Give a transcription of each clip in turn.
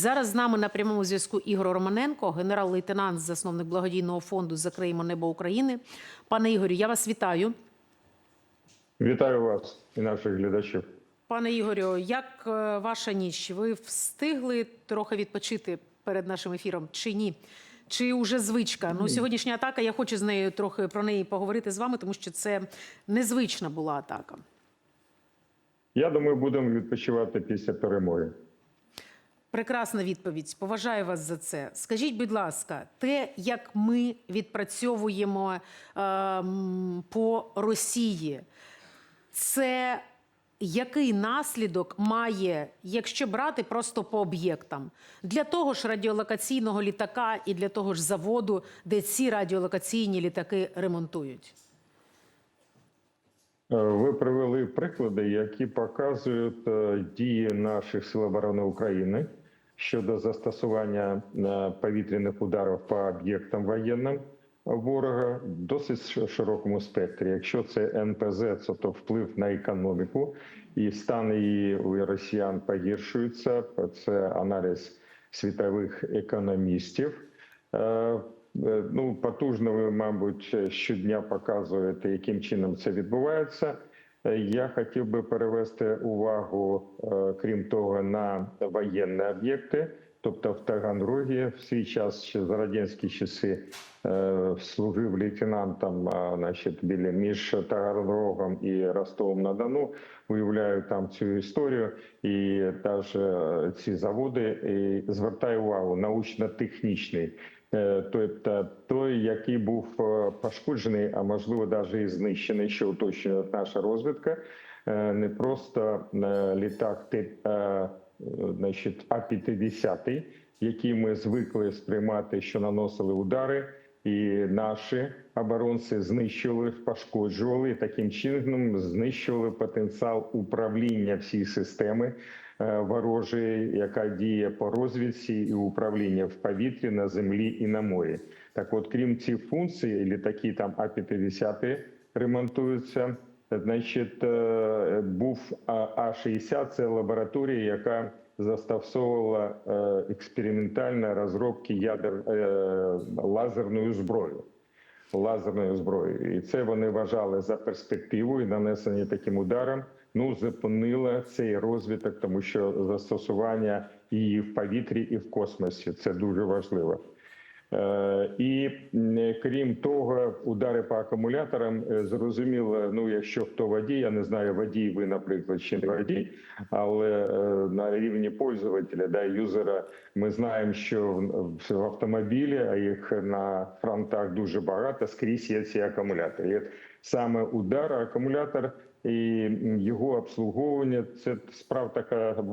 Зараз з нами на прямому зв'язку Ігор Романенко, генерал-лейтенант, засновник благодійного фонду Закриємо небо України. Пане Ігорю, я вас вітаю. Вітаю вас і наших глядачів. Пане Ігорю, як е, ваша ніч? Ви встигли трохи відпочити перед нашим ефіром чи ні? Чи вже звичка? Ну, сьогоднішня атака, я хочу з нею трохи про неї поговорити з вами, тому що це незвична була атака. Я думаю, будемо відпочивати після перемоги. Прекрасна відповідь. Поважаю вас за це. Скажіть, будь ласка, те, як ми відпрацьовуємо е, по Росії, це який наслідок має, якщо брати просто по об'єктам, для того ж радіолокаційного літака і для того ж заводу, де ці радіолокаційні літаки ремонтують? Е, Ви привели приклади, які показують е, дії наших сил оборони України щодо застосування е, повітряних ударів по об'єктам воєнним ворога досить широкому спектрі. Якщо це НПЗ, це то вплив на економіку, і стан її у росіян погіршується. Це аналіз світових економістів. Е, е, Ну, потужно ви, мабуть, щодня показуєте, яким чином це відбувається. Е, Я хотів би перевести увагу, е, крім того, на воєнні об'єкти. Тобто в Таганрогі в свій час ще за радянські часи е, служив лейтенантом значить, біля між Таганрогом і Ростовом на Дону. Уявляю там цю історію, і е, ці заводи і звертаю увагу научно-технічний. Е, Тобто той, який був е, пошкоджений, а можливо навіть і знищений, що уточнює наша розвідка, е, не просто літак значить, А-50, який ми звикли сприймати, що наносили удари, і наші оборонці знищували, пошкоджували і таким чином знищували потенціал управління всієї системи е, ворожої, яка діє по розвідці і управління в повітрі, на землі і на морі. Так, от, крім цих функцій, літаки там А-50 ремонтуються. Значить, е, був А- А-60, це лабораторія, яка застосовувала е, експериментальні розробки ядер е, лазерною зброєю. Лазерною зброєю, і це вони вважали за перспективу і нанесення таким ударом. Ну зупинило цей розвиток, тому що застосування її в повітрі і в космосі це дуже важливо. Е, І крім того, удари по акумуляторам е, зрозуміло. Ну, якщо хто водій, я не знаю, водій ви, наприклад, чи не водій, але е, на рівні пользователя, да, юзера, ми знаємо, що в- автомобілі, а їх на фронтах дуже багато, скрізь є ці акумулятори. І саме удар, акумулятор і його обслуговування це справа така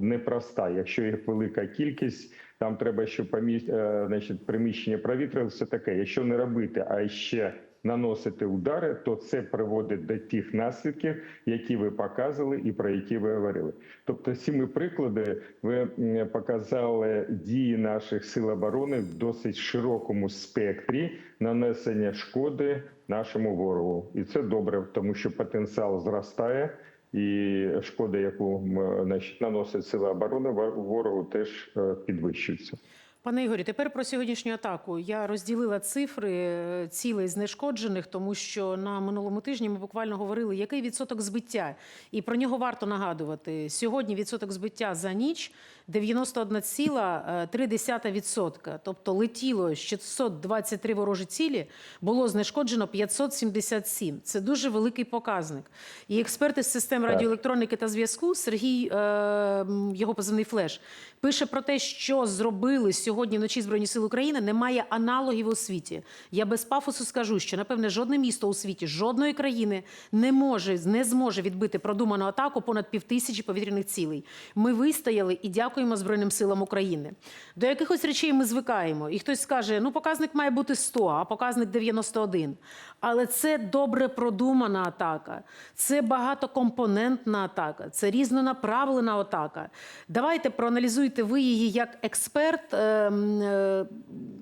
непроста. Якщо їх велика кількість, там треба, щоб поміс... е, значить, приміщення провітрили, все таке. Якщо не робити, а ще наносити удари, то це приводить до тих наслідків, які ви показували і про які ви говорили. Тобто, цими приклади ви показали дії наших сил оборони в досить широкому спектрі нанесення шкоди нашому ворогу, і це добре, тому що потенціал зростає. І шкода, яку значить, наносить сили оборони вор- ворогу, теж е, підвищується. Пане Ігорі, тепер про сьогоднішню атаку. Я розділила цифри е, цілей знешкоджених, тому що на минулому тижні ми буквально говорили, який відсоток збиття, і про нього варто нагадувати. Сьогодні відсоток збиття за ніч 91,3%. Тобто летіло з 623 ворожі цілі, було знешкоджено 577. Це дуже великий показник. І експерти з систем радіоелектроніки та зв'язку Сергій, е, його позивний флеш, пише про те, що зробили сьогодні вночі Збройні Сили України, немає аналогів у світі. Я без пафосу скажу, що напевне жодне місто у світі, жодної країни не може не зможе відбити продуману атаку понад півтисячі повітряних цілей. Ми вистояли і дякуємо Збройним силам України. До якихось речей ми звикаємо, і хтось скаже: ну показник має бути 100, а показник 91. Але це добре продумана атака, це багатокомпонентна атака, це різнонаправлена атака. Давайте проаналізуйте ви її як експерт. Е, м, е,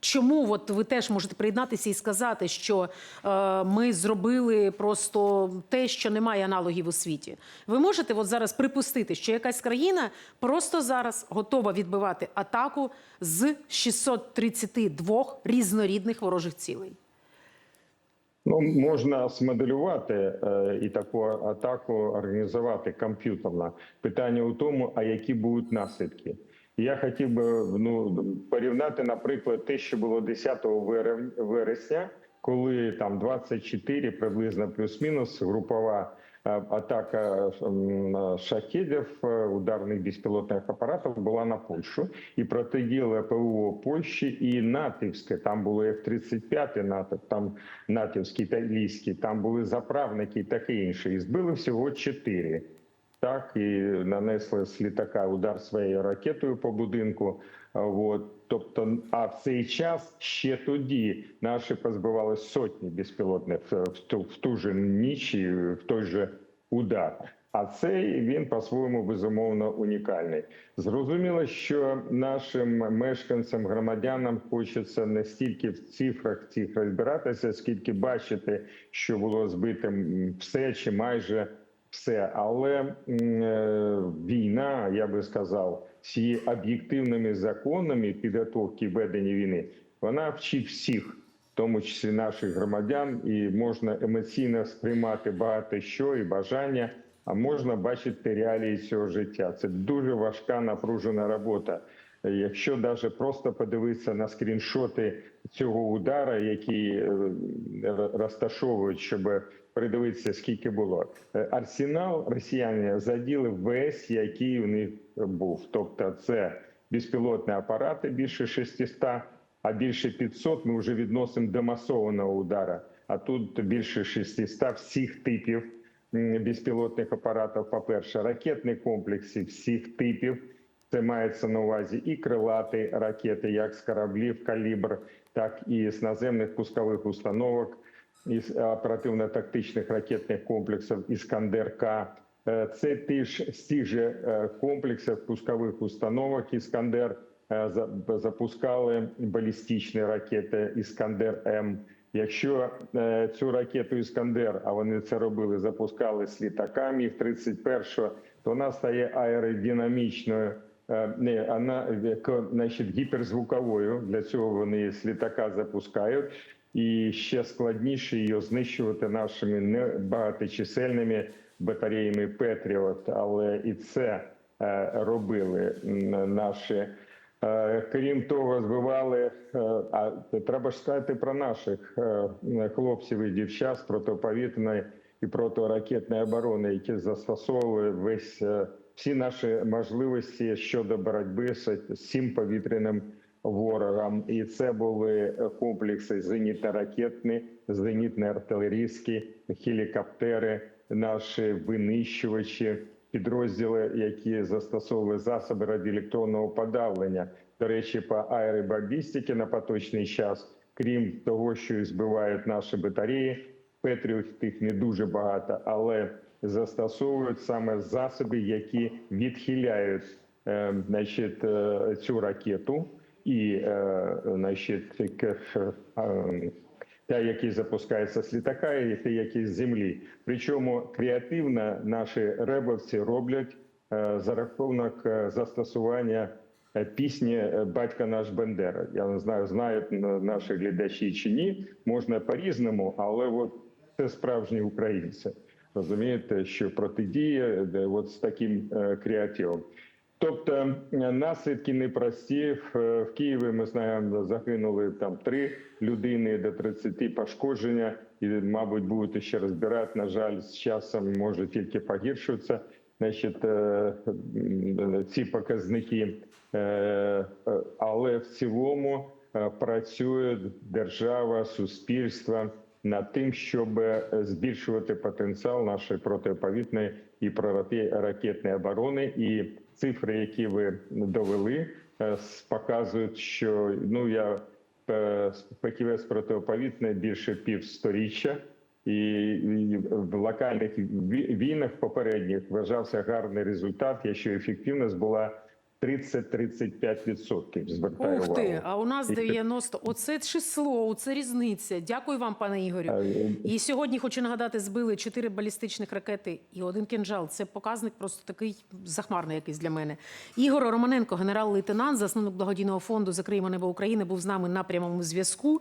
чому от ви теж можете приєднатися і сказати, що е, ми зробили просто те, що немає аналогів у світі? Ви можете от зараз припустити, що якась країна просто зараз готова відбивати атаку з 632 різнорідних ворожих цілей? Ну, можна смоделювати е, і таку атаку організувати комп'ютерно. Питання у тому, а які будуть наслідки. Я хотів би ну, порівняти, наприклад, те, що було 10 верев- вересня, коли там 24 приблизно плюс-мінус групова е, атака м, шахедів, е, ударних безпілотних апаратів була на Польщу. І протидіяли ПВО Польщі і натівське. Там були F-35 НАТО, там натівські та ліські, там були заправники і таке інше. І збили всього чотири. Так, і нанесли з літака удар своєю ракетою по будинку. От, тобто, а в цей час ще тоді наші позбивали сотні безпілотних е, в ту, в ту же ніч, в той же удар. А цей він по-своєму безумовно унікальний. Зрозуміло, що нашим мешканцям, громадянам хочеться не стільки в цифрах цих розбиратися, скільки бачити, що було збитим все чи майже все. Але е, війна, я би сказав, з об'єктивними законами підготовки ведення війни, вона вчить всіх, в тому числі наших громадян, і можна емоційно сприймати багато що і бажання. А можна бачити реалії цього життя. Це дуже важка напружена робота. Якщо навіть просто подивитися на скріншоти цього удара, які е, розташовують, щоб передивитися, скільки було Е, арсенал, росіяни заділи весь, який у них був. Тобто, це безпілотні апарати більше 600, а більше 500 ми вже відносимо до масованого удара. А тут більше 600 всіх типів безпілотних апаратів. По перше, ракетні комплекси всіх типів. Це мається на увазі і крилаті ракети, як з кораблів калібр, так і з наземних пускових установок, із оперативно-тактичних ракетних комплексів Іскандер-К. Е, Це теж з тих же комплексів пускових установок Іскандер е, запускали балістичні ракети Іскандер М. Якщо е, цю ракету Іскандер, а вони це робили, запускали з літака міг 31-го, то вона стає аеродинамічною. Не, вона значить, гіперзвуковою. Для цього вони з літака запускають. І ще складніше її знищувати нашими небагаточисельними батареями Петріот. Але і це е, робили наші. Е, Крім того, збивали, е, а треба ж сказати про наших хлопців і дівчат з протиповітряної і протиракетної оборони, які застосовували весь всі наші можливості щодо боротьби з цим повітряним ворогом. І це були комплекси зенітно-ракетні, зенітно-артилерійські, гелікоптери, наші винищувачі підрозділи, які застосовували засоби радіоелектронного подавлення. До речі, по аеробабістики на поточний час, крім того, що і збивають наші батареї, Петріот тих не дуже багато, але застосовують саме засоби, які відхиляють е, значить, е, цю ракету і е, значить, те, який запускається з літака, і те, який з землі. Причому креативно наші ребовці роблять за рахунок застосування пісні Батька наш Бендера. Я не знаю, знають наші глядачі чи ні. Можна по-різному, але от це справжні українці. Розумієте, що протидіє де от з таким е, креативом. Тобто е, наслідки непрості. В, е, Києві ми знаємо, загинули там три людини до 30 пошкодження, і, мабуть, будуть ще розбирати. На жаль, з часом може тільки погіршуватися. Значить, е, ці показники, Е, е, але в цілому е, працює держава, суспільство над тим, щоб е, збільшувати потенціал нашої протиповітної і протиракетної оборони. І цифри, які ви довели, е, показують, що ну я е, фахівець протиповітної більше півсторіччя. І, в локальних війнах попередніх вважався гарний результат, якщо ефективність була 30-35%. Звертаю Ух увагу. а у нас І- 90. Оце число, оце різниця. Дякую вам, пане Ігорю. Е, І сьогодні хочу нагадати, збили чотири балістичних ракети і один кінжал. Це показник просто такий захмарний якийсь для мене. Ігор Романенко, генерал-лейтенант, засновник благодійного фонду Закриємо небо України, був з нами на прямому зв'язку.